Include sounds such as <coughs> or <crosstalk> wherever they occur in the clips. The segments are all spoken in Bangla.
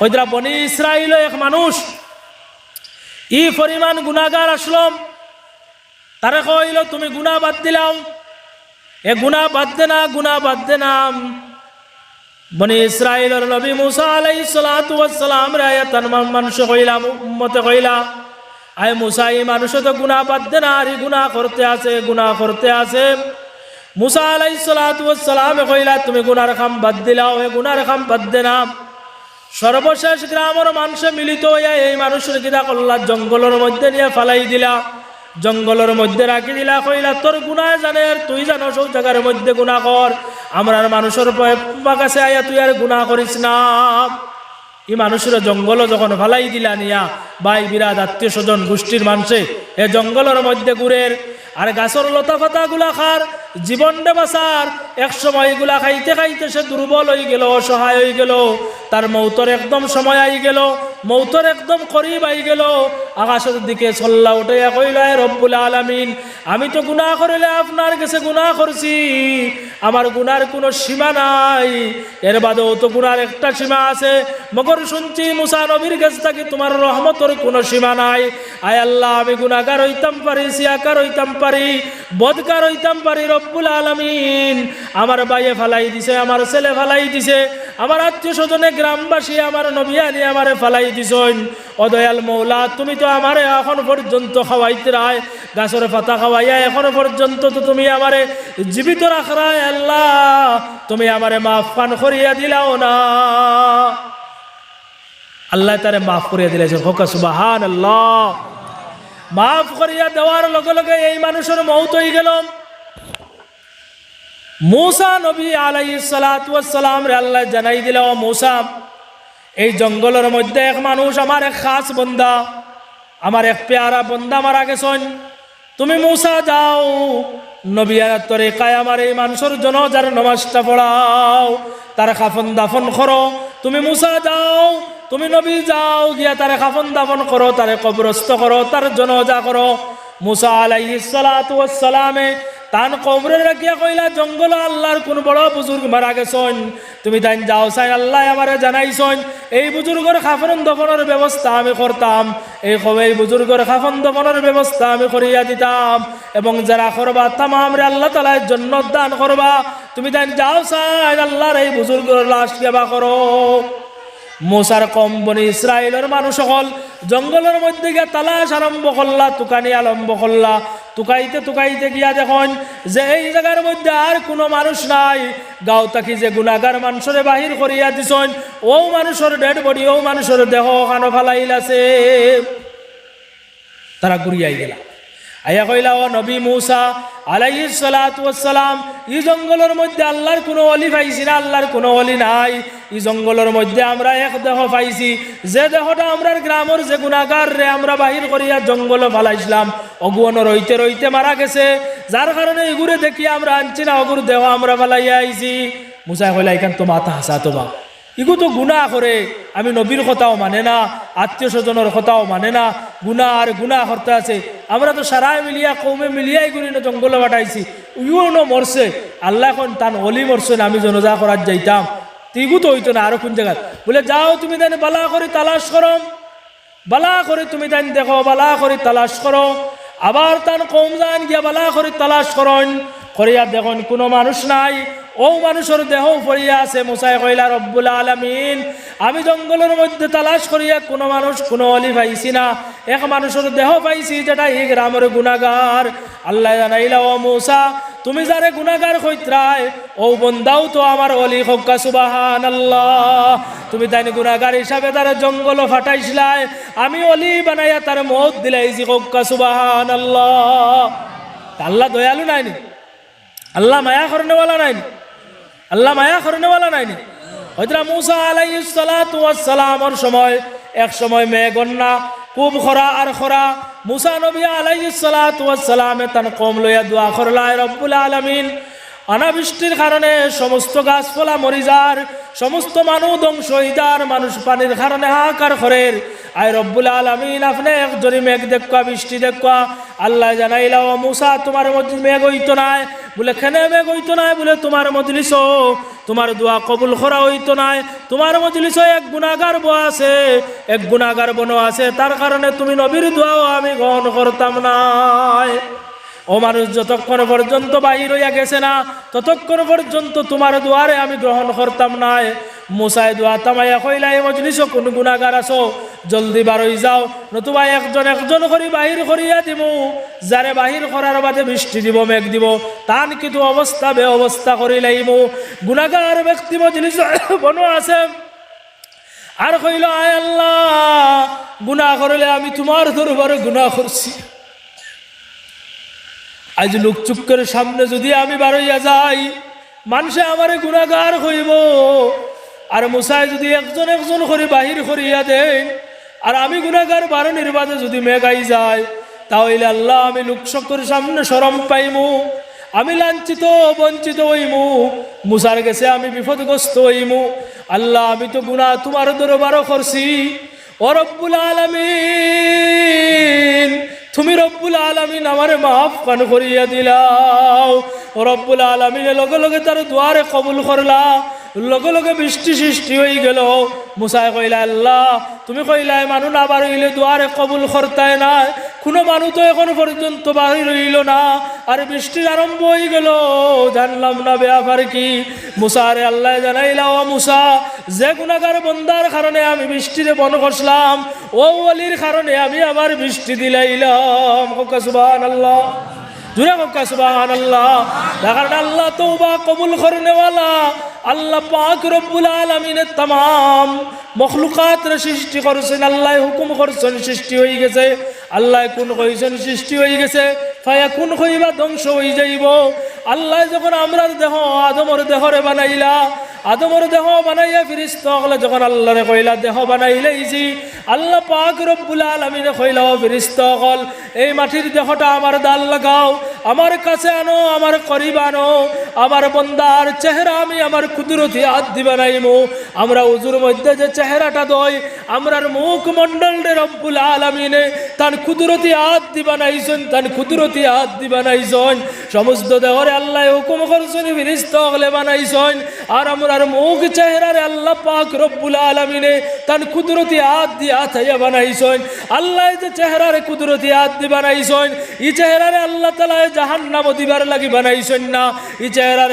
হইদরা বনি ইসরাইল এক মানুষ। ই পরিমাণ গুণাগার আসলম। তারা কইল, তুমি গুণা বাদ দিলাম এ গুণা বাদ দে না গুণা বাদ দে না। বনি ইসরাইলের নবী মুসা আলাইহিস সালাতু ওয়াস সালাম রে আয়াতান মানুষ কইলাম উম্মতে কইলা, আয় মুসা, এই মানুষ তো গুণা বাদ দে না, আর গুণা করতে আছে গুণা করতে আছে। মুসা আলাই সালাতু ওয়াস সালাম কইলা, তুমি গুনার খাম বাদ দিলাও, এ গুনার খাম বাদ দে না। সর্বশেষ গ্রামের মানুষে মিলিত হইয়া এই মানুষের কিনা করলা জঙ্গলের মধ্যে নিয়ে ফালাই দিলা। জঙ্গলের মধ্যে রাখি দিলা, কইলা, তোর গুনায় জানে তুই জানো, সব জায়গার মধ্যে গুণা কর। আমার মানুষের কাছে আয়া তুই আর গুণা করিস না। এই মানুষের জঙ্গল যখন ফালাই দিলা নিয়া বাই বিরাট, আত্মীয় স্বজন, গোষ্ঠীর মানুষে এ জঙ্গলের মধ্যে ঘুরের আর গাছর লতা পাতা গুলা খার জীবন বাঁচার। এক সময় এগুলা খাইতে খাইতে সে দুর্বল হয়ে গেল, অসহায় হয়ে গেল। তার মৌতর একদম সময় আই গেল। মৌতর একদম করিব আই গেল। আকাশের দিকে চল্লা উঠে কইল, "এ রব্বুল আলামিন, আমি তো গুনাহ করিলে আপনার কাছে গুনাহ করছি। আমার গুনার কোনো সীমা নাই। এর বাদেও তো গুনার একটা সীমা আছে। মগর শুনছি মুসা নবীর কাছ থেকে তোমার রহমতর কোনো সীমা নাই। আয় আল্লাহ, আমি গুনাগার হইতাম পারি, সিয়াকার হইতাম পারি, বদকার হইতাম পারি, রব্বুল আলামিন। আমার বাইয়ে ফালাই দিছে, আমার ছেলে ফালাই দিছে, আমার আত্মীয় স্বজনে গ্রামবাসী, আমার নবিয়ানি আমারে ফালাই অদয়াল মৌলা, তুমি তো আমারে এখন পর্যন্ত খাওয়াইতে রায়, গাছের পাতা খাওয়াইয়া পর্যন্ত তো তুমি আমারে জীবিত আল্লাহ। তুমি আমারে মাফ পান করিয়া দিলাও না। আল্লাহ তারে মাফ করিয়া আল্লাহ মাফ করিয়া দেওয়ার লগে লগে এই মানুষের মৌত হয়ে গেল। মূসা নবী আলাই সালাম রে আল্লাহ জানাই দিল মূসা এই জঙ্গলের মধ্যে এক মানুষ, আমার এক খাস বন্দা, আমার এক পেয়ারা বন্দা মারা গেছন। তুমি মূসা যাও নবিয়ার তরিকায় আমার এই মানুষের জনজার নমাজটা পড়াও, তার খাফন দাফন করো। তুমি মুসা যাও, তুমি নবী যাও, গিয়া তারে খাফন দাফন করো, তারে কবরস্থ করো, তার জনজা করো। মুসা আলাইহিস সালাতু ওয়াস সালামে তান কবরে রাখিয়া কইলা, জঙ্গল আল্লাহর কোন বড় বুজুর্গ মারা গেছন? তুমি তাই যাও, চাই আল্লাহ আমারে জানাইছন। এই বুজুর্গর খাফন দফনের ব্যবস্থা আমি করতাম। এই এই বুজুর্গর খাফন দফনের ব্যবস্থা আমি করিয়া দিতাম। এবং যারা করবা তামাম রে আল্লাহ তালার জন্য দান করবা। তুমি তাই যাও, চাই আল্লাহর এই বুজুর্গর লাশ কেবা করো। মোসার কম বনি ইসরায়েলের মানুষ সকল জঙ্গলের মধ্যে গিয়া তালাশ আরম্ভ করলা, তুকানি আরম্ভ করলা। তুকাইতে তুকাইতে গিয়া দেখুন যে এই জায়গার মধ্যে আর কোনো মানুষ নাই। গাঁও তাকি যে গুণাগার মানুষরে বাহির করিয়া দিছন। ও মানুষের ডেড বডি, ও মানুষের দেহ কানো ফালাইল আছে। তারা ঘুরিয়াই গেলা। আয়া কইলা, ও নবী মুসা, আলাইহি সালাতু সালাম ই জঙ্গলের মধ্যে আল্লাহর কোনো অলি পাইছি না, আল্লাহর কোনো অলি নাই। ই জঙ্গলের মধ্যে আমরা এক দেহ পাইছি। যে দেহটা আমরার গ্রামের যে গুণাগার রে আমরা বাহির করিয়া জঙ্গলে ফালাইছিলাম, অগুয়ন রইতে রইতে মারা গেছে। যার কারণে এগুরে দেখি আমরা আনছি না, অগুর দেহ আমরা ফালাইয়া আইছি। মুসা কইলা, এখান তো মাথা হাসা তোমা। ইগু তো গুণা করে আমি নবীর কথাও মানে না আত্মীয় স্বজনের কথাও মানে না, গুণা আর গুণা করতে আছে। আমরা তো সারাই মিলিয়া কৌমে মিলিয়াই গুলি না জঙ্গলে বাটাইছি। ন মরছে, আল্লাহ এখন তান অলি মরছে না আমি জনজা করার যাইতাম। তিগু তো হইতো না, আরও কোন জায়গায় বলে, যাও তুমি তাই বালা করে তালাশ করো বালা করে তুমি তাই দেখো, বালা করে তালাশ করো আবার তান কম যান গিয়া বালা করে তালাশ করন। করিয়া দেখুন কোনো মানুষ নাই ও মানুষের দেহ পড়িয়া আছে। মুসাই কইলা, রব্বুল আলামিন, আমি জঙ্গলের মধ্যে তালাশ করিয়া কোনো মানুষ, কোনো অলি পাইছি না। এক মানুষের দেহ পাইছি যেটা এই গ্রামের গুণাগার আল্লাহ জানাইলা, ও মুসা, তুমি যারে গুণাগার কইত্রায়, ও বন্দাও তো আমার অলি হক্কা সুবাহান আল্লাহ তুমি তাই গুণাগার হিসাবে তার জঙ্গল ফাটাইছিলাই আমি অলি বানাইয়া তার মত দিলাইছি হক্কা সুবাহান আল্লাহ আল্লাহ দয়ালু নাইনি? আল্লাহ মায়া করনেওয়ালা নাইনি? আল্লাহ মায়া করনেওয়ালা নাইনি। হজরা মুসা আলাই সালাতু ওয়াস সালামর সময়, এক সময় মেয়ে গন্যা কুম খরা আর খরা, মুসা নবী আলাই সালাতু ওয়াস সালামে তান কম লইয়া দোয়া করলায় রব্বুল আলামিন অনাবৃষ্টির কারণে সমস্ত গাছপালা মরি যার, সমস্ত মানুষ ধ্বংস হয়ে যার, মানুষ পানির কারণে হাহাকার করের। আয় রব্বুল আলমিন, আপনি একজনই মেঘ দেখুয়া, বৃষ্টি দেখুয়া। আল্লাহ জানাইলা, ও মুসা, তোমার মধ্যে মেঘ হইতো নাই। বলে খেনে মেঘ হইতো নাই? বলে, তোমার মজলিস তোমার দোয়া কবুল করা হইতো নাই। তোমার মজলিস এক গুণাগার বো আছে, এক গুণাগার বনো আছে। তার কারণে তুমি নবীর দোয়াও আমি গ্রহণ করতাম নাই। ও মানুষ, যতক্ষণ পর্যন্ত বাহির হইয়া গেছে না, ততক্ষণ পর্যন্ত তোমার দুয়ারে আমি গ্রহণ করতাম নাই মুসাই দোয়া তামাইয়া কইলাই মজলিস কোন গুণাগার আসো জলদি বার যাও, নতুবা একজন একজন করি বাহির করিয়া দিব যারে বাহির করার বাদে বৃষ্টি দিব, মেঘ দিব, তান কিন্তু অবস্থা বে অবস্থা করি লাইব গুণাগার ব্যক্তি মজলিস <coughs> বনো আছে আর কইল, আয় আল্লাহ গুণা করলে আমি তোমার দরবারে গুণা করছি। আজ লোক চুক্কের সামনে যদি আমি বারইয়া যাই, মানুষে আমারে গুণাগার হইব। আর মুসাই যদি একজন একজন করে বাহির করিয়া দেন, আর আমি গুণাগার বারো নির্বাদে যদি মেঘাই যায়, তাহলে আল্লাহ আমি লোক চক্কর সামনে সরম পাইমু, আমি লাঞ্ছিত, বঞ্চিত হইমু, মুসার গেছে আমি বিপদগ্রস্ত হইমু। আল্লাহ, আমি তো গুণা তোমার দরবারও করছি। ও রব্বুল আলমিন তুমি রব্বুল আলমিন আমারে মাফ পান করিয়া দিলাও। রব্বুল আলমিনের লগে লগে তার দুয়ারে কবুল করলা। লগে লগে বৃষ্টি সৃষ্টি হয়ে গেল। মুসাই কইলা, আল্লাহ, তুমি কইলাই মানু না হইলে দুয়ারে কবুল করতায় না কোনো মানুষ তো এখন পর্যন্ত বাহির হইল না। আর বৃষ্টির আরম্ভ হয়ে গেল। জানলাম না ব্যাপার কি? মুসারে আল্লাহ জানাইলা ও মুসা যে গুণাগার বন্দার কারণে আমি বৃষ্টিরে বন করছিলাম ও অলির কারণে আমি আবার বৃষ্টি দিলাইলাম। সুবান আল্লাহ আল্লাহ আল্লাহ কবুল আল্লাহ সৃষ্টি করছেন, আল্লাহ হুকুম করছেন, সৃষ্টি হয়ে গেছে। আল্লাহ কোন কইছেন, সৃষ্টি হয়ে গেছে। কোন কইবা ধ্বংস হয়ে যাইব। আল্লাহ যখন আমরা দেহ, আদমর দেহরে বানাইলা আদমর দেহ বানাইয়া ফিরিস্ত হলে যখন আল্লাহরে কইলা দেহ বানাইলেইছি, আল্লাহ পাক রব্বুল আলমিনে কইলা ফিরিস হল, এই মাটির দেহটা আমার দাল লাগাও। আমার কাছে আনো, আমার করিব আনো। আমার বন্দার চেহারা আমি, আমার কুদরতি হাত দিবা নাইমু আমরা উজুর মধ্যে যে চেহারাটা দই আমরার মুখ মন্ডলে রব্বুল আলমিনে। তার কুদরতি হাত দিবা নাইছেন তার কুদরতি হাত দিবা নাইছেন সমস্ত দেহরে আল্লাহ হুকুম করছেন, ফিরিস্ত হলে বানাইছেন আর আমরার মুখ চেহারারে আল্লাহ পাক রব্বুল আলমিনে তার কুদরতি হাত দিয়ে হাতাইয়া বানাইছেন আল্লাহ যে চেহারারে কুদরতি হাত দিয়ে বানাইছেন ই চেহারারে আল্লাহ তালা জাহান নাম দিবার লাগি বানাইছেন না। ই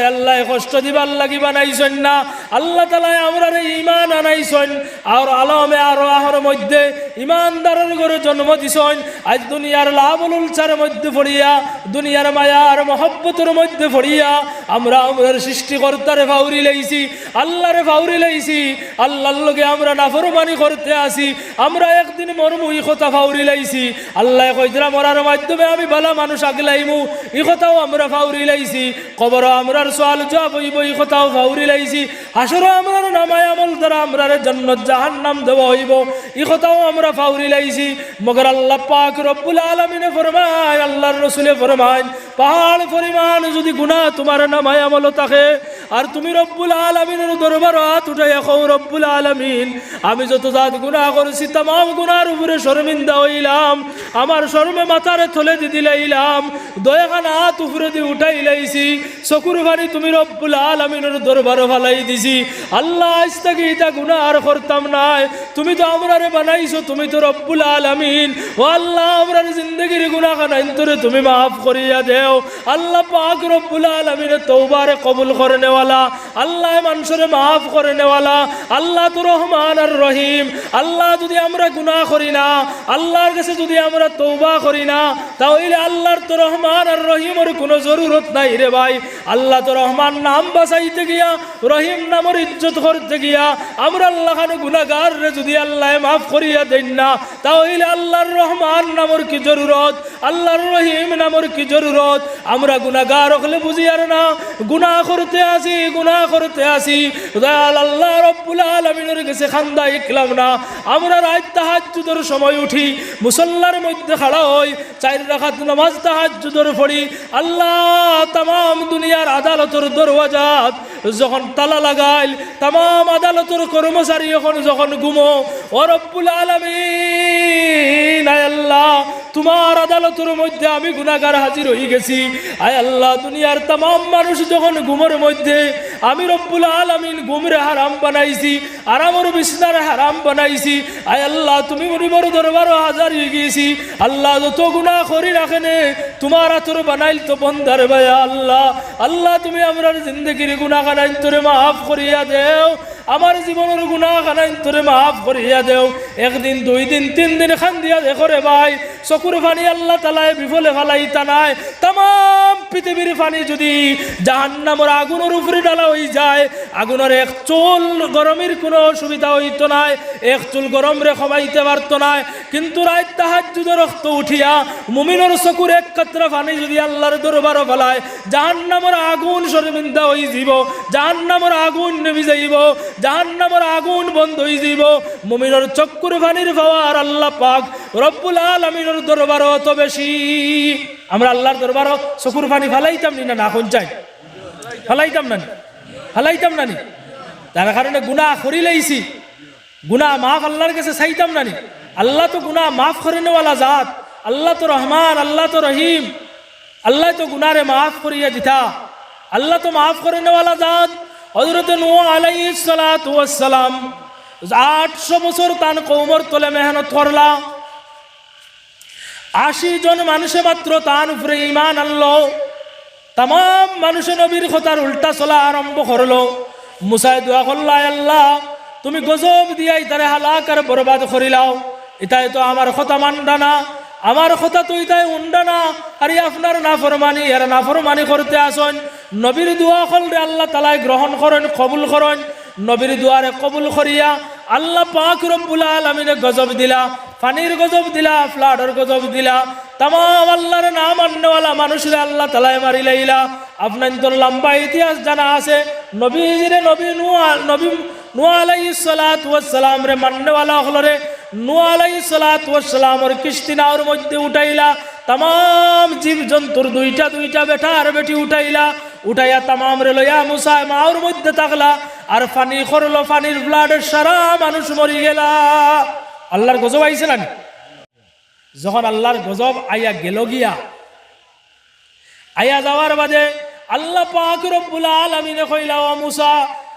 আল্লাহ কষ্ট দিবার লাগি বানাইছেন না। আল্লাহ তালা আমরা ইমান আনাইছেন। আর আলমে আর আহর মধ্যে ইমানদারের ঘরে জন্ম দিছেন। আজ দুনিয়ার লাভ উলচার মধ্যে পড়িয়া, দুনিয়ার মায়া আর মহব্বতের মধ্যে পড়িয়া, আমরা আমাদের সৃষ্টিকর্তারে ফাউরি লাইছি আল্লাহরে ফাউরি লাইছি আল্লাহর লগে আমরা নাফরমানি করতে আসি, আমরা একদিন মরমু ই কথা ফাউরি লাইছি আল্লাহ কইতরা মরার মাধ্যমে আমি বালা মানুষ আগলাইমু ই কথাও আমরা ফাউরি লাইছি কবর আমরার সোয়াল জবাব হইব ই কথাও ফাউরি লাইছি হাসরও আমরার নামায় আমল দ্বারা আমরার জাহান নাম দেওয়া হইব ই কথাও আমরা ফাউরি লাইছি, মগর আল্লাহ পাক রব্বুল আলমিনে ফরমায়, আল্লাহর রসুলে ফরমায়, পাহাড় পরিমাণ যদি গুণা তোমার নামায় আমল থাকে, আর তুমি রব্বুল আলমিনের দরবার হাত উঠাই এখন রব্বুল আলমিন, আমি যত জাত গুণা করেছি তাম গুনার উপরে শর্মিন্দা হইলাম, আমার শর্মে মাথারে থলে দি দিলাইলাম, দয়াখান হাত উপরে দিয়ে উঠাই লাইছি, চকুর ভারি তুমি রব্বুল আলমিনের দরবার ভালাই দিছি। আল্লাহ আজ থেকে ইটা গুণা আর করতাম নাই, তুমি তো আমরারে বানাইছো, তুমি তো রব্বুল আলমিন। ও আল্লাহ আমরার জিন্দগির গুণা খানাইন্তরে তুমি মাফ করিয়া দেও। আল্লাহ পাক রব্বুল আলমিনের তৌবারে কবুল করে নেওয়ালা। আল্লাহ মানুষের মাফ করে নেওয়ালা। আল্লাহ তো রহমান আর রহিম। আল্লাহ যদি আমরা গুনাহ করি না, আল্লাহর কাছে যদি আমরা তৌবা করি না, তাহলে আল্লাহর তো রহমান আর রহিমের কোনো জরুরত নাই রে ভাই। আল্লাহ তো রহমান নাম বাঁচাইতে গিয়া, রহিম নামের ইজ্জত করতে গিয়া, আমরা আল্লাহ খানে গুনাগার রে যদি আল্লাহ মাফ মাফ করিয়া দেন। না, তাহলে আল্লাহর রহমান নামর কি জরুরত? আল্লাহর রহিম নামর কি জরুরত? আমরা গুনাহগার হলে বুঝি আর না, গুনাহ করতে আসি, গুনাহ করতে আসি। আল্লাহ রব্বুল আলমিনের কাছে খান্দা ইকলাম না। আমরা রাত তাহাজ্জুদের সময় উঠি, মুসল্লার মধ্যে খাড়া হই, চার রাখাত নামাজ তাহাজ্জুদের পড়ি। আল্লাহ তাম দুনিয়ার আদালতের দরওয়াজাত যখন তালা লাগাইল তাম আদালতের কর্মচারী এখন যখন ঘুমো, ও রব্বুল আলমিন আয় তোমার আদালতের মধ্যে আমি গুনাগার হাজির হয়ে গেছি। আয় আল্লাহ, দুনিয়ার তাম মানুষ যখন ঘুমের মধ্যে, আমি রব্বুল আলমিন ঘুমরে হারাম বানাইছি হারাম বানাইছি। আয় আল্লাহ, তুমি মরিবর দরবার হাজার হয়ে গিয়েছি। আল্লাহ, যত গুণা করি রাখেনে তোমার আতর বানাইল তো ভাইয়া আল্লাহ। আল্লাহ, তুমি আমার জিন্দগির গুণা খানাইন তোরে মাফ করিয়া দেও। আমার জীবনের গুণা খানাইন তোরে মাফ করিয়া দেও। একদিন দুই দিন তিন দিন খান দিয়া দেখো রে ভাই। চকুর পানি আল্লাহ তালায় বিফলে ফালাইতা নাই। তাম পৃথিবীর পানি যদি জাহান্নামর আগুনের উপরে ডালা হয়ে যায়, আগুনের এক চুল গরমের কোনো অসুবিধা হইতো নাই, এক চুল গরম রে খমাইতে পারতো নাই। কিন্তু রাত তাহাজুদে রক্ত উঠিয়া মুমিনের চকুর এক কাতরা পানি যদি আল্লাহর দরবার ফেলায়, জাহান্নামর আগুন শর্মিন্দা হয়ে যাব জাহান্নামর আগুন নেমে যাইব, জাহান্নামর আগুন বন্ধ হয়ে যাব মুমিনের চকুর পানির পাওয়ার আল্লাহ পাক রব্বুল আলমিনের দরবার অত বেশি। আমরা আল্লাহর দরবার চকুর পানি ফেলাইতাম নি না না চাই? ফেলাইতাম না নি? ফেলাইতাম না নি? তার কারণে গুনাহ করি লাইছি। গুনাহ মাফ আল্লাহর কাছে চাইতাম না আল্লাহ তো গুনাহ মাফ করে নেওয়ালা জাত। আল্লাহ তো রহমান, আল্লাহ তো রহিম। আল্লাহ তো গুনারে মাফ করিয়া দিতা। আল্লাহ তো মাফ করে নেওয়ালা জাত। হজরত নু ওয়াস সালাম। আটশো বছর তান কৌমর তোলে মেহনত করলা। আশি জন মানুষে মাত্র তান উপরে ইমান আনলো। তাম মানুষে নবীর কথার উল্টা চলা আরম্ভ করল। মুসাই দোয়া করলা আল্লাহ, তুমি গজব দিয়াই তারে হালাক আর বরবাদ করিলাও। এটাই তো আমার কথা মানডা না। আমার কথা তো এটাই উন্ডা না। আর আপনার নাফরমানি আর নাফরমানি করতে আসন। নবীর দোয়া করলে আল্লাহ তালাই গ্রহণ করেন, কবুল করেন। নবীর দুয়ারে কবুল করিয়া আল্লাহ পাক রব্বুল আলমিনে গজব দিলা পানির গজব দিলা, ফ্লাডের গজব দিলা তাম আল্লাহর নাম আন্নওয়ালা মানুষের আল্লাহ তালায় মারি লাইলা। আপনার তোর লম্বা ইতিহাস জানা আছে, নবীজিরে নবী নুয়া নবী নুয়া আলাইহিস সালাত ওয়াস সালাম রে মান্নওয়ালা হলরে নুয়া আলাইহিস সালাত ওয়াস সালামর কিস্তি নাওর মধ্যে উঠাইলা তাম জীব জন্তুর দুইটা দুইটা বেটা আর বেটি উঠাইলা উঠাইয়া তামাম রে লইয়া মুসায় মাওর মধ্যে থাকলা, আর ফানি করল ফানির ব্লাডের সারা মানুষ মরি গেলা। আল্লাহর গজব আইছে না যখন আল্লাহর গজব আইয়া গেল গিয়া, আইয়া যাওয়ার বাদে আল্লাহ পাক রব্বুল আলামিনে কইলা, ও মুসা,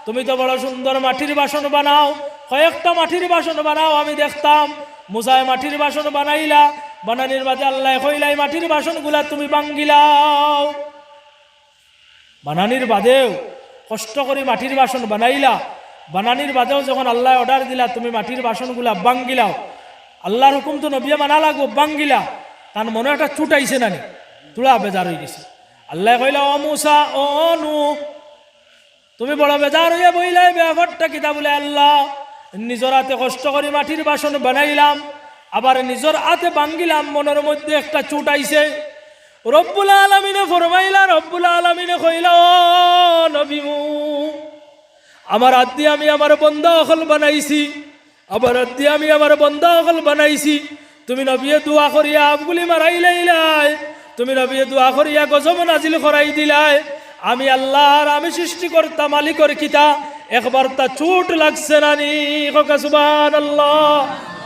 তুমি তো বড় সুন্দর মাটির বাসন বানাও, কয়েকটা মাটির বাসন বানাও, আমি দেখতাম মুসায় মাটির বাসন বানাইলা, বানানির বাদে আল্লাহ কইলাই মাটির বাসনগুলা তুমি বাঙ্গিলাও বানানির বাদেও কষ্ট করে মাটির বাসন বানাইলা। বানানির বাদেও যখন আল্লাহ অর্ডার দিলা, তুমি মাটির বাসনগুলা বাঙ্গিলাও আল্লাহর হুকুম তো নবিয়া মানা লাগবো বাঙ্গিলা তার মনে একটা চুট আইছে নানি তুলা বেজার হয়ে গেছে। আল্লাহ কইলা, ও মুসা, ও নু তুমি বড় বেজার হইয়া বইলাই ব্যাপারটা কিতা বলে আল্লাহ? নিজের হাতে কষ্ট করে মাটির বাসন বানাইলাম, আবার নিজের হাতে বাঙ্গিলাম মনের মধ্যে একটা চুট আইছে। রব্বুল আলমিনে ফরমাইলা, রব্বুল আলমিনে কইলা, ও নবীমু আমার দিয়ে আমি আমার বন্ধ অকল বানাইছি হাত দিয়ে আমি আমার বন্ধ অকল বানাইছি। তুমি নবিয়ে দোয়া করিয়া আবগুলি মারাই লাইলাই, তুমি নবিয়ে দোয়া করিয়া গজব নাজিল করাই দিলাই। আমি আল্লাহর আমি সৃষ্টি করতাম মালিকর কিতা, একবার তা চুট লাগছে না নি? সুবান আল্লাহ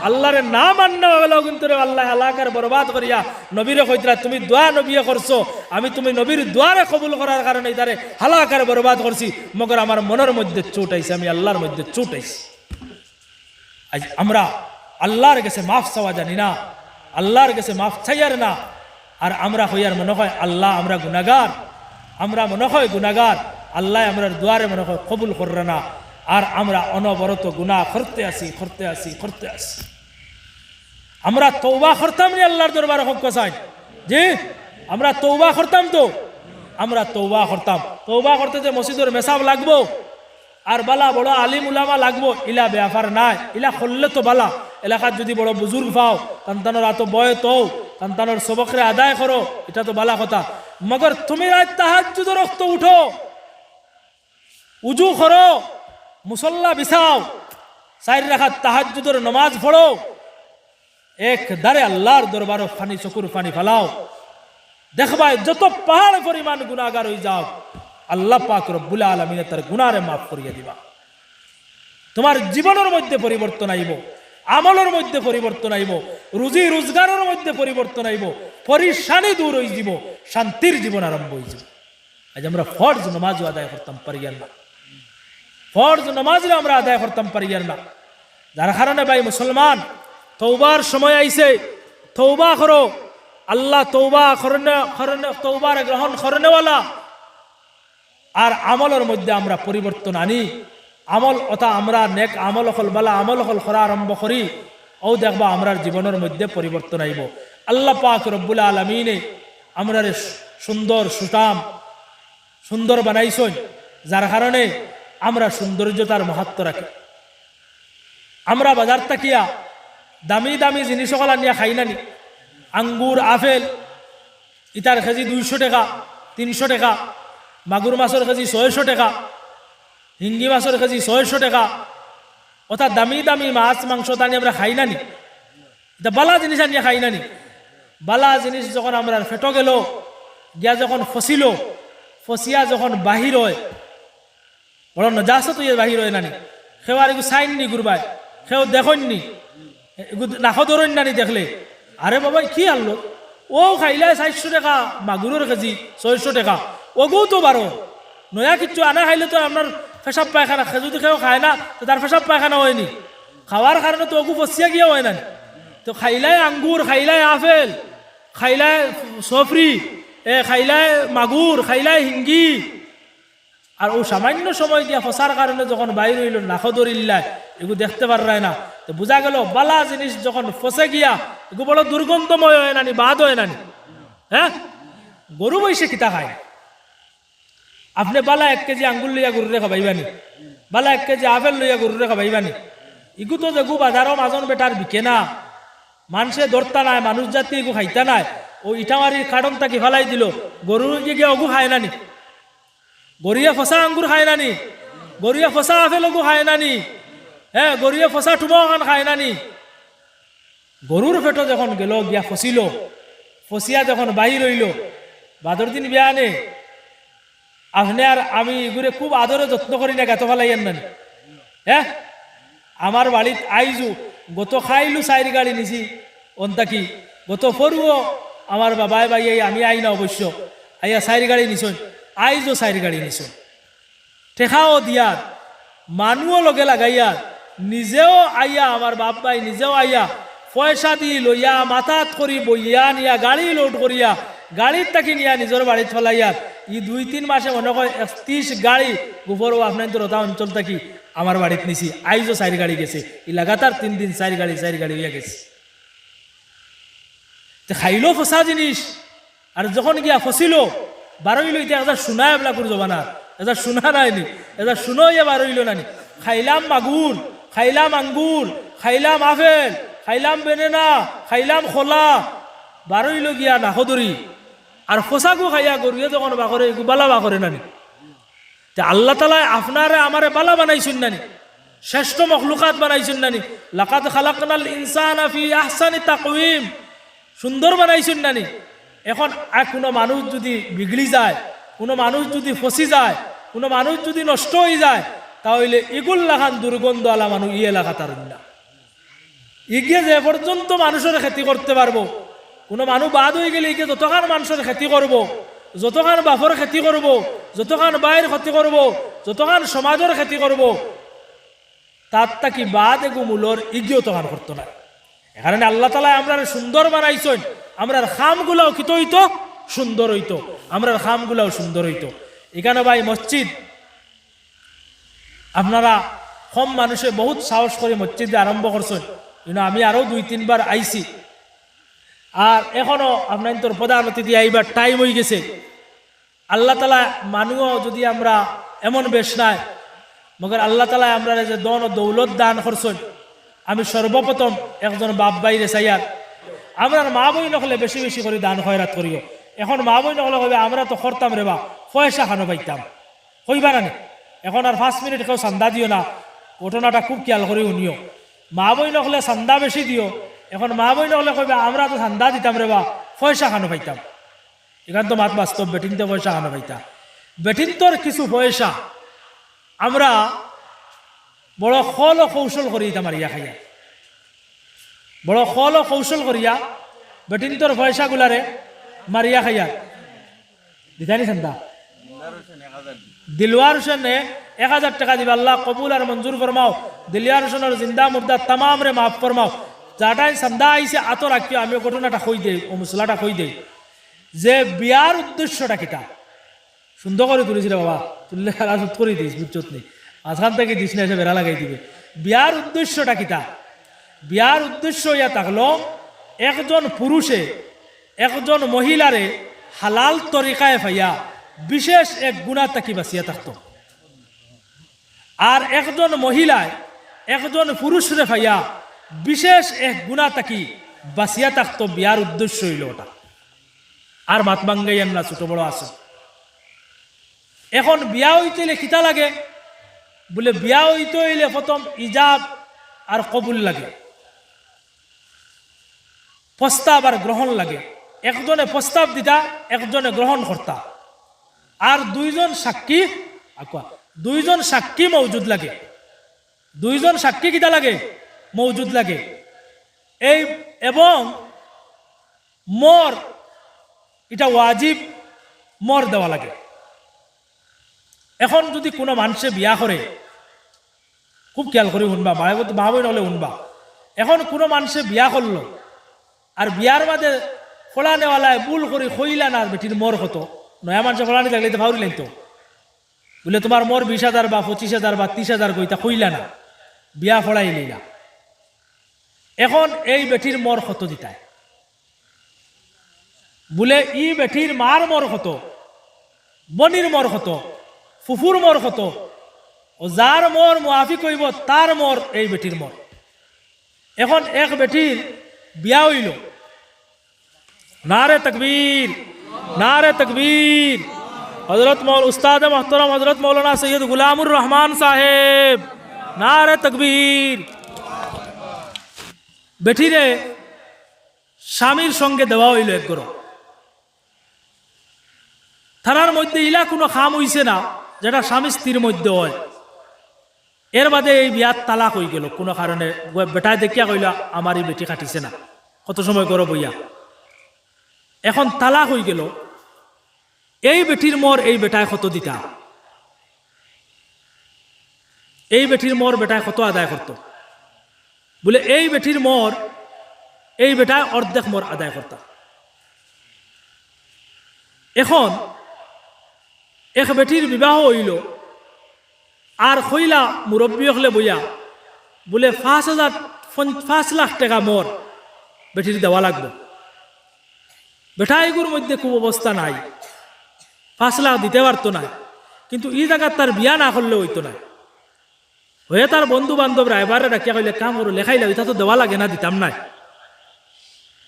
আল্লাহরে না মান্য গেল কিন্তু আল্লাহ এলাকার বরবাদ করিয়া নবীরে কইতরা, তুমি দোয়া নবীয়ে করছ, আমি তুমি নবীর দোয়ারে কবুল করার কারণে তারে হালাকার বরবাদ করছি, মগর আমার মনের মধ্যে চোট আইছে, আমি আল্লাহর মধ্যে চোট আইছি। আজ আমরা আল্লাহর কাছে মাফ চাওয়া জানি না, আল্লাহর কাছে মাফ চাইয়ার না, আর আমরা হইয়ার মনে হয় আল্লাহ আমরা গুনাগার আমরা মনে হয় গুনাগার আল্লাহ আমরা দুয়ারে মনে হয় কবুল করবে না, আর আমরা অনবরত গুনাহ করতে আসি করতে আসি করতে আসি। আমরা তৌবা করতাম নি আল্লাহর দরবারে হক চাই জি? আমরা তৌবা করতাম তো। আমরা তৌবা করতাম। তৌবা করতে যে মসজিদের মেসাব লাগবো, আর বালা বড় আলিম উলামা লাগবো, ইলা ব্যাপার নাই, ইলা করলে তো বালা। এলাকাত যদি বড় বুজুর্গ পাও সন্তানের এত বয় তো সন্তানের সবকরে আদায় করো, এটা তো বালা কথা। মগর তুমি আজ তাহাজ্জুদ রক্ত উঠো, উজু করো, মুসল্লা বিছাও, চার রাখাত তাহাজ্জুদের নমাজ পড়ো এক দারে আল্লাহর দরবার ফানি চকুর ফানি ফালাও। দেখবাই যত পাহাড় পরিমাণ গুণাগার হয়ে যাও, আল্লাহ পাক রব্বুল আলমিনে তার গুণারে মাফ করিয়ে দিবা। তোমার জীবনের মধ্যে পরিবর্তন আইব, আমলের মধ্যে পরিবর্তন আইব, রুজি রোজগারের মধ্যে পরিবর্তন আইব পরিশানি দূর হয়ে যাব, শান্তির জীবন আরম্ভ হয়ে যাব। আজ আমরা ফর্জ নমাজও আদায় করতাম পারিয়ার না। ফর্জ নমাজও আমরা আদায় করতাম পারিয়ার না। যার কারণে ভাই মুসলমান তৌবার সময় আইছে। তৌবা করো। আল্লাহ তৌবা তৌবার গ্রহণ করনেওয়ালা। আর আমলের মধ্যে আমরা পরিবর্তন আনি। আমল অথা আমরা নেক আমল হল বালা আমল হল করা আরম্ভ করি। ও দেখবা আমরার জীবনের মধ্যে পরিবর্তন আইব। আল্লাহ পাক রব্বুল আলমিনে আমরা সুন্দর সুতাম সুন্দর বানাইছই যার কারণে আমরা সৌন্দর্যতার মাহাত্ম রাখি। আমরা বাজার তাকিয়া দামি দামি জিনিস সকল নিয়ে খাই নানি। আঙ্গুর, আপেল ইটার কেজি দুইশো টাকা, তিনশো টাকা মাগুর মাছের কেজি ছয়শো টাকা হিঙ্গি মাছের কেজি ছয়শো টাকা। অর্থাৎ দামি দামি মাছ, মাংস তা আমরা খাই নানি। এটা বালা জিনিস আনিয়ে খাই নানি। বালা জিনিস যখন আমরা ফেটো গেল, গিয়া যখন ফসিল ফসিয়া যখন বাহির হয় বড় নজাসত তো বাহির হয় নানি। সেও আর এগু চাইন নি গুরবাই সেও দেখেন নি এগু ধরেন দেখলে। আরে বাবা, কি আনলো? ও খাইলে চারশো টাকা, মাগুরের কেজি ছয়শো টাকা। ওগু তো বারো। নয়া কিচ্ছু আনা খাইলে তো আপনার পেশাব পায়খানা যদি কেউ খায় না, তো তার পেশাব পায়খানা হয়নি। খাওয়ার কারণে তো ওগু ফসিয়া গিয়ে হয় না। তো খাইলাই আঙ্গুর খাইলাই আপেল খাইলাই সফরি, এ খাইলাই মাগুর খাইলাই হিঙ্গি। আর ও সামান্য সময় দিয়া ফসার কারণে যখন বাইর হইল নাখদরিল্লায় এগু দেখতে পারায় না। তো বোঝা গেল, বালা জিনিস যখন ফসে গিয়া এগু বড় দুর্গন্ধময় হয় নানি বাদ হয় নানি হ্যাঁ? গরু বৈশে কিতা খায়? আপনি বালা এক কেজি আঙ্গুল লইয়া গরু রেখা ভাইবানি বালা এক কেজি আপেল লইয়া গরু রেখা ভাইবানি ইগু তো যেগু বাজারও মাজন বেটার বিকে না। মানুষে ধরতা নাই, মানুষ জাতি এগু খাইতা নাই। ও ইটামারির কাটন তাকি ফেলাই দিল, গরু গিয়ে অগু খায় নানি গরিয়া ফসা আঙ্গুর খায় নানি গরিয়া ফসা আপেল অগু খায় নানি হ্যাঁ গরিয়া ফসা টুমা খান খায় নানি। গরুর পেটো যখন গেল, গিয়া ফসিল ফসিয়া যখন বাহির হইল বাদর দিন বিয়া নে। আপনি আর আমি এগুলো খুব আদরে যত্ন করি না গাত ফেলাইয়েন না হ্যাঁ আমার বাড়িত আইজু গত খাইলু চাইর গাড়ি নিছি অন্তাকি গত ফরুও আমার বাবাই বাই আমি আই না অবশ্য আইয়া চাইর গাড়ি নিছই আইজো চাইর গাড়ি নিছই ঠেকাও দিয়ার মানুষও লগে লাগাইয়ার নিজেও আইয়া, আমার বাপ ভাই নিজেও আইয়া, পয়সা দি লইয়া, মাথাত করি বইয়া, নিয়া গাড়ি লোড করিয়া, গাড়ির তাকি নিয়া নিজের বাড়িত ফেলাইয়ার ই দুই তিন মাসে মনে হয় একত্রিশ গাড়ি গোবরও আপনার তো রতা অঞ্চল থাকি আমার বাড়িত নিছি আইজও চার গাড়ি গেছে, ই লাগাতার তিন দিন চার গাড়ি চার গাড়ি হইয়া গেছে। খাইলো ফসা জিনিস, আর যখন গিয়া ফসিল বারইল এতিয়া এটা সোনা এবলা করে যাবা না এটা সোনা নাইনি এটা শুনো ইয়ে বারইল নানি খাইলাম মাগুর খাইলাম আঙ্গুর, খাইলাম আপেল, খাইলাম বেনেনা, খাইলাম খোলা। বারইল গিয়া নাখদরি আর ফসাকু খাইয়া গরুয়ে যখন বাকরে বালা বাকরে নানি। তে আল্লাহ তালা আপনারে আমারে বালা বানাইছেন নানি। শ্রেষ্ঠ মখলুকাত বানাইছেন নানি। লাকাত খালাকনাল ইনসান ফি আহসানি তাকওয়িম। সুন্দর বানাইছেন নানি। এখন কোনো মানুষ যদি বিগড়ি যায়, কোনো মানুষ যদি ফসি যায়, কোনো মানুষ যদি নষ্ট হয়ে যায় তাহলে ইগুল লাখান দুর্গন্ধ আলা মানুষ ইয়ে লাগা তার ইগে যে পর্যন্ত মানুষের খেতি করতে পারব, কোনো মানুষ বাদ হয়ে গেলে ইগে যতখান মানুষের খেতি করব। যতখান বাফর খেতি করব। যতখান বাইর ক্ষতি করব। যতখান সমাজের খেতি করব। তার তাকি বাদ এগু মূলর ইগিও তখন করতো না এখানে আল্লাহ তালা আমরা সুন্দর বানাইছেন আমরা খামগুলাও কিত হইতো সুন্দর হইতো আমরা খামগুলাও সুন্দর হইতো এখানে ভাই মসজিদ আপনারা কম মানুষে বহুত সাহস করে মসজিদে আরম্ভ করছেন। কিন্তু আমি আরও দুই, তিনবার আইছি। আর এখনও আপনার তোর প্রধান অতিথি আইবার টাইম হয়ে গেছে। আল্লাহ তালা মানুষও যদি আমরা এমন বেশ নাই, মগর আল্লাহ তালা আমরা যে দন ও দৌলত দান করছেন, আমি সর্বপ্রথম একজন বাপ বাইরে চাইয়ার আমরা মা বই নকলে বেশি বেশি করে দান খয়রাত করিও। এখন মা বই নকলে কবে আমরা তো করতাম রে বা পয়সা খানো পাইতাম। কইবা না নি? এখন আর পাঁচ মিনিট কেউ চান্দা দিও না। ঘটনাটা খুব খেয়াল করে উনিও মা বই নকলে চান্দা বেশি দিও। এখন মা বই নকলে কইবে, আমরা তো চান্দা দিতাম রে বা পয়সা খানো পাইতাম। এখান তো মাত বাস্তব বেটিনতে পয়সা খানো পাইতাম বেটিনতর কিছু পয়সা আমরা বড় খল কৌশল করি এটা মারিয়া খাইয়া। বড় খল কৌশল করিয়া বেটিনতর পয়সাগুলারে মারিয়া খাইয়া। দিতানি চান্দা? দিলওয়ার হোসেনে এক হাজার টাকা দিবে। আল্লাহ কবুল আর মঞ্জুর ফরমাও। দিলওয়ার হোসেনের জিন্দা মুর্দা তামাম রে মাফ ফরমাও। যাটাই সান্দা আইসে আত রাখিও আমি ঘটনাটা কই দেই, ও মশলাটা কই দেই। যে বিয়ার উদ্দেশ্যটা কিতা সুন্দর করে তুলিস রে বাবা। তুললে আলাদা করে দিস বুঝছত নেই। মাঝখান থেকে দিস না এসে বেড়া লাগাই দিবে। বিয়ার উদ্দেশ্যটা কিতা বিয়ার উদ্দেশ্য ইয়া থাকল একজন পুরুষে একজন মহিলারে হালাল তরিকায় ফাইয়া বিশেষ এক গুণা তাকি বাঁচিয়া থাকতো। আর একজন মহিলায় একজন পুরুষরে ফাইয়া বিশেষ এক গুণা তাকি বাঁচিয়া থাকতো বিয়ার উদ্দেশ্য হইল ওটা। আর মাত আমরা ছোট বড় আছে। এখন বিয়া হইতে হইলে কিতা লাগে? বলে বিয়া হইতে হইলে প্রথম ইজাব আর কবুল লাগে। প্রস্তাব আর গ্রহণ লাগে। একজনে প্রস্তাব দিতা, একজনে গ্রহণ কর্তা। আর দুইজন সাক্ষী দুইজন সাক্ষী মৌজুদ লাগে। দুইজন সাক্ষী কিতা লাগে? মৌজুদ লাগে। এই, এবং মর, এটা ওয়াজিব, মর দেওয়া লাগে। এখন যদি কোনো মানুষে বিয়া করে খুব খেয়াল করে শুনবা, মা বই নহলে শুনবা। এখন কোনো মানুষে বিয়া করল আর বিয়ার মাঝে খোলা নেওয়ালায় বুল করে খইলা না বেটির মর হতো। নয়া মানুষে ফোলানি থাকলে তো ভাউরি লাগতো বলে তোমার মর বিশ হাজার বা পঁচিশ হাজার বা ত্রিশ হাজার কইতা খইলা না, বিয়া ফড়াই লইলা। এখন এই বেটির মর কত দিতায়। বলে ই বেটির মার মর কত বনির মর কত ফুফুর মর কত ও যার মর মুআফি কইব তার মর এই বেটির মর। এখন এক বেটির বিয়া হইল। নারে তকবীর। নারে তকবীর। হজরত উস্তাদ মোহতরম হজরত মৌলানা সৈয়দ গুলামুর রহমান সাহেব, নারে তকবীর। বেঠিরে স্বামীর সঙ্গে দেওয়া হইল এক গরো থানার মধ্যে ইলা কোনো খাম হইছে না, যেটা স্বামী স্ত্রীর মধ্যে হয়। এর বাদে এই বিয়াত তালাক হয়ে গেল, কোনো কারণে। বেটায় দেখিয়া কইলা আমার এই বেটি কাটিছে না। কত সময় করো বইয়া এখন তালাক হয়ে গেল। এই বেটির মর এই বেটায় কত দিতা? এই বেটির মর বেটায় কত আদায় করত? বলে, এই বেটির মর, এই বেটায় অর্ধেক মর আদায় করতা। এখন এক বেটির বিবাহ হইল, আর কইলা মুরব্বী হলে বইয়া বলে, পাঁচ হাজার পাঁচ লাখ টাকা মর বেটির দেওয়া লাগবে। বেটাইগুর মধ্যে খুব অবস্থা নাই। লাখ দিতে পারতো না। কিন্তু ই জায়গার তার বিয়া না করলে হইতো না। হয়ে তার বন্ধু বান্ধবরা এবারে ডাকিয়া কইলে, কাম করো লেখাইলে ইটা তো দেওয়া লাগে না, দিতাম নাই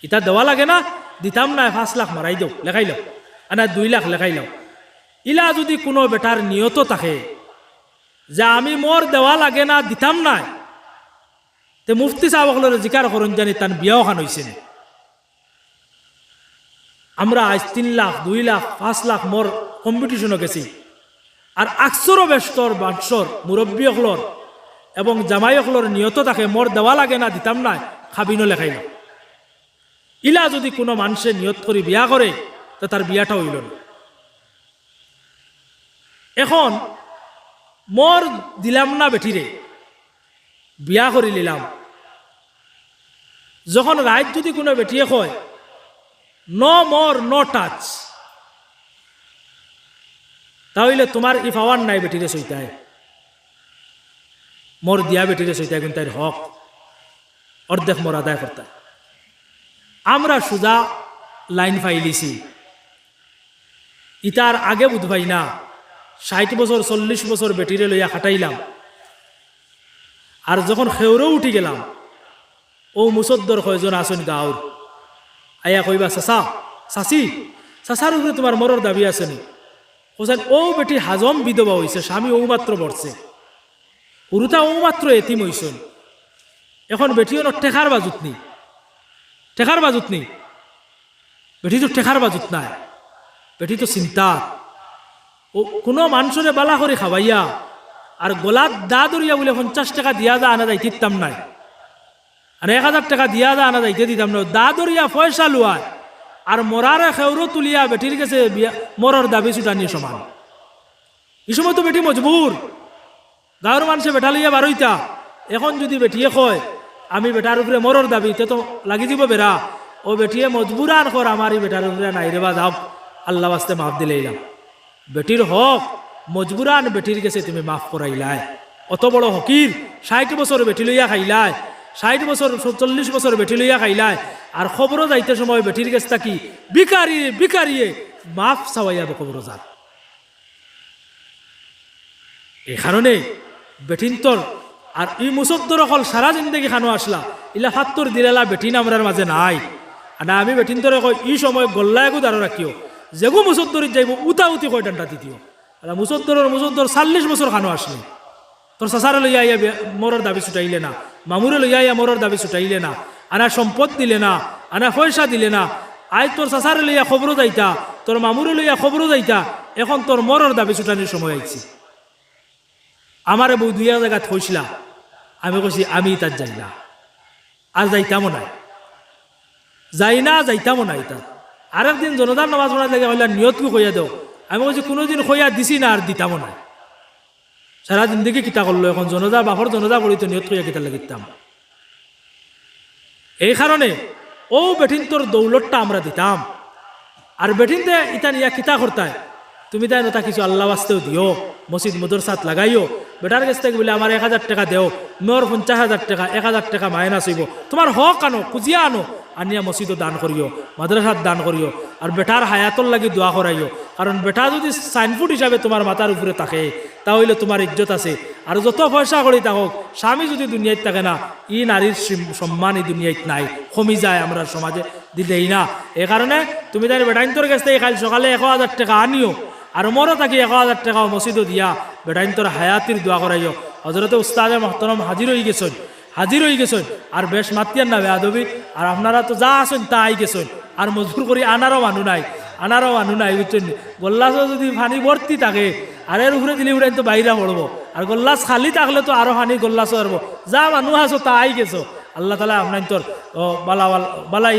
ইটা দেওয়া লাগে না, দিতাম নাই পাঁচ লাখ মারাই দাও লেখাই লাও, আনা দুই লাখ লেখাই লাও। ইলা যদি কোনো বেটার নিয়ত থাকে, যে আমি মোর দেওয়া লাগে না, দিতাম নাই, তে মুফতি সাহেবসকলের জিকার করুন জানি তার বিয়াও খান হয়েছে না আমরা আজ তিন লাখ, দুই লাখ, পাঁচ লাখ মোর কম্পিটিশনও গেছি। আর আকসরও ব্যস্তর বাঁচর মুরব্বী অকলর এবং জামাই অকলর নিয়ত থাকে মোর দেওয়া লাগে না, দিতাম না, খাবিনো লেখাই না। ইলা যদি কোনো মানুষে নিয়ত করে বিয়া করে তা তার বিয়াটা হইল না এখন মর দিলাম না বেঠিরে বিয়া করে নিলাম যখন রাইত যদি কোনো বেটিয়ে কয় নো মর নো টাচ তাহলে তোমার ই পাওয়ার নাই বেটিরে সইতায় মোর দিয়া বেটিরে সইতায় কিন্তু তার হক। অর্ধেক মোর আদায় করতে। আমরা সুজা লাইন ফাইলিছি। ইতার আগে বুধবাই না, ষাট বছর, চল্লিশ বছর বেটিরে লইয়া খাটাইলাম। আর যখন খেউরেও উঠি গেলাম, ও মুসদ্দর কয়জন আসুন গাঁর আয়া কইবা, চাচা, চাচি চাচার উপরে তোমার মরর দাবি আছে নি? কোথায় ও বেটি হাজম বিধবা হইছে স্বামী ও মাত্র বরছে উরুতা ও মাত্র এতিম হইছেন এখন বেটিও ন টেকার বাজুত নি। টেকার বাজুত নি। বেটি তো টেকার বাজুত নাই। বেটি তো চিন্তা ও, কোনো মানুষরে বালা করে খাওয়াইয়া আর গোলাত দা দরিয়া বলে পঞ্চাশ টাকা দিয়া দা আনা যাইতে দিতাম নাই। আর এক হাজার টাকা দিয়া দা আনা যাইতে দিতাম না। দা দরিয়া পয়সা লুয়ায়। আর মরারে খেউরো তুলিয়া বেটির কাছে মরর দাবি ছুটানিয়ে সমান। এই সময় তো বেটি মজবুর। গাঁৱৰ মানুহে বেটা লইয়া বারইতা এখন যদি বেটিয়ে কয়, আমি বেটার উপরে মরর দাবি তে তো লাগি দিব বেড়া ও বেটিয়ে মজবুরান কর আমার এই বেটার উপরে নাই রে বা যাও আল্লাহ বাস্তে মাফ দিলেইলাম বেটির হক মজবুরান বেটির গেছে তুমি মাফ করাইলাই অত বড় হকির ষাট বছর বেটি লইয়া খাইলাই। ষাট বছর চল্লিশ বছর বেটি লইয়া খাইলাই। আর খবরও যাইতে সময় বেটির গেছে কি? বিকারিয়ে বিকারিয়ে মাফ চাওয়াইয়া খবর যাক এই কারণে বেটিনতর আর ই মুসদ্দর অকল সারা জিন্দগি খানো আসলা ইলা ফাত্তর দিলেলা বেটিন আমরার মাঝে নাই। আর আমি বেটিনতরে কই ই সময় গল্লায়গো দাঁড়ো রাখিও যেগু মুসদ্দরিত যাইব, উতা উতি কয় ডান্ডা দিতিও আর মুসদ্দরের মুসদ্দর চাল্লিশ বছর খানো আসলে তোর চাচারে লইয়া আইয়া বে- মরর দাবি ছুটাইলে না। মামুরে লইয়া মরর দাবি ছুটাইলে না। আনা সম্পদ দিলে না, আনা পয়সা দিলে না। আই তোর চাচারে লইয়া খবরও যাইতা, তোর মামুরে লইয়া খবরও যাইতা, এখন তোর মরর দাবি ছুটানির সময় আইছি। আমারে বউ দুই এক জায়গা থইছিলা আমি কইছি, আমি তার যাই না। আর যাইতামও নাই। যাই না, যাইতামও নাই তার আরেকদিন জনতার নামাজ পড়ার লাগে হইলা নিয়তকে কইয়া দেও? আমি কইছি, কোনোদিন কইয়া দিছি না, আর দিতামও নাই। সারা জিন্দগি কিতা করল এখন জনতা বাপর জনতা করি তো নিয়ত কইয়া কিতা লাগিতাম এই কারণে ও বেঠিন তোর দৌলতটা আমরা দিতাম। আর বেঠিনতে ইতা নিয়া কিতা করতায় তুমি তাই নতা কিছু আল্লাহ বাস্তেও দিও মসজিদ মদরসাত লাগাইও বেটার কাছ থেকে বলে আমার এক হাজার টাকা দেও মোর পঞ্চাশ হাজার টাকা, এক হাজার টাকা মাইনাস হইব। তোমার হক আনো, খুঁজিয়া আনো আনিয়া মসজিদও দান করিও, মাদ্রাসাত দান করিও, আর বেটার হায়াতর লাগি দোয়া করাইও কারণ বেটা যদি সাইনফুড হিসাবে তোমার মাথার উপরে থাকে, তাহলে তোমার ইজ্জত আছে। আর যত পয়সা করি থাকক, স্বামী যদি দুনিয়ায় থাকে না, ই নারীর সিম- সম্মান এই দুনিয়ায় নাই। কমি যায় আমরা সমাজে। দিলেই না। এ কারণে তুমি তাই বেটাইন্তর কাছ থেকে কাল সকালে এক হাজার টাকা আনিও আর মরও থাকি এক হাজার টাকা মসজিদও দিয়া বেটাইন্তর হায়াতির দোয়া করাইও হজরতে উস্তাদে মহতরম হাজির হয়ে গেছেন। হাজির হয়ে গেছেন। আর বেশ মাতিয়ার না বেয়াদবি আর আপনারা তো যা আছেন তা আই গেছেন। আর মজবুর করি আনারও মানু নাই। আনারও মানু নাই, বুঝছেন? গোল্লাস যদি পানি ভর্তি থাকে, আর এর উপরে দিলে উড়াই তো বাইরে পড়ব। আর গোল্লাস খালি থাকলে তো আরও হানি গোল্লাস যা মানুষ আছো তা আই গেছো। আল্লাহ তালা আপনার তোর বালা বালা বালাই